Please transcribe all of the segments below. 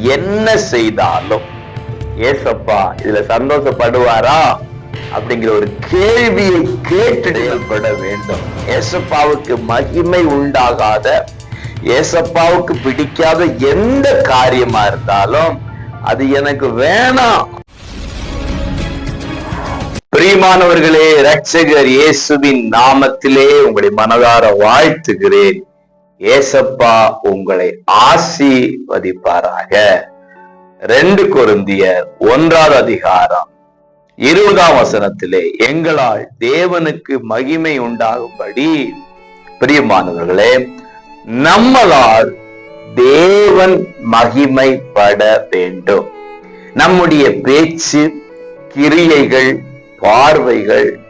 என்ன செய்தாலும் ஏசப்பா இதுல சந்தோஷப்படுவாரா அப்படிங்கிற ஒரு கேள்வியை கேட்டு செயல்பட வேண்டும். ஏசப்பாவுக்கு மகிமை உண்டாகாத ஏசப்பாவுக்கு பிடிக்காத எந்த காரியமா இருந்தாலும் அது எனக்கு வேணாம். பிரியமானவர்களே ரட்சகர் இயேசுவின் நாமத்திலே உங்களை மனதார வாழ்த்துகிறேன். ஏசப்பா உங்களை ஆசீர்வதிப்பாராக. ரெண்டு குருந்தியர் ஒன்றாவது அதிகாரம் இருபதாம் வசனத்திலே எங்களால் தேவனுக்கு மகிமை உண்டாகும்படி. பிரியமானவர்களே நம்மளால் தேவன் மகிமைப்பட வேண்டும். நம்முடைய பேச்சு கிரியைகள் பார்வைகள்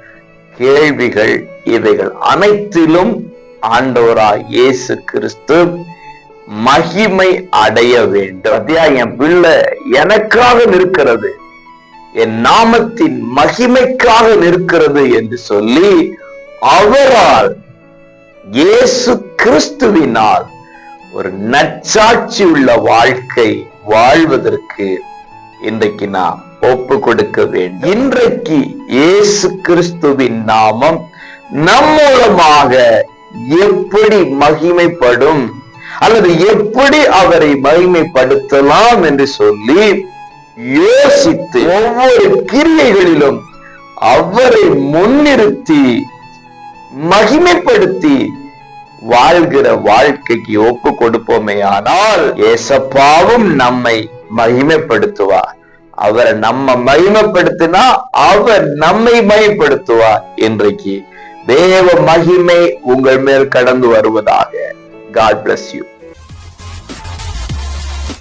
கேள்விகள் இவைகள் அனைத்திலும் ஆண்டவராய் இயேசு கிறிஸ்து மகிமை அடைய வேண்டும். அத்தியா என் பிள்ளை எனக்காக நிற்கிறது. என் நாமத்தின் மகிமைக்காக நிற்கிறது என்று சொல்லி அவரால் இயேசு கிறிஸ்துவினால் ஒரு நச்சாட்சி உள்ள வாழ்க்கை வாழ்வதற்கு இன்றைக்கு நாம் ஒப்பு கொடுக்க வேண்டும். இன்றைக்கு இயேசு கிறிஸ்துவின் நாமம் நம் மூலமாக எப்படி மகிமைப்படும்? அல்லது எப்படி அவரை மகிமைப்படுத்தலாம் என்று சொல்லி யோசித்து ஒவ்வொரு கிரியைகளிலும் அவரை முன்னிறுத்தி மகிமைப்படுத்தி வாழ்கிற வாழ்க்கைக்கு ஒப்பு கொடுப்போமே ஆனால் ஏசப்பாவும் நம்மை மகிமைப்படுத்துவார். அவரை நம்ம மகிமைப்படுத்தினா அவர் நம்மை மகிமைப்படுத்துவார். இன்றைக்கு தேவ மகிமை உங்கள் மேல் கடந்து வருவதாக. God bless you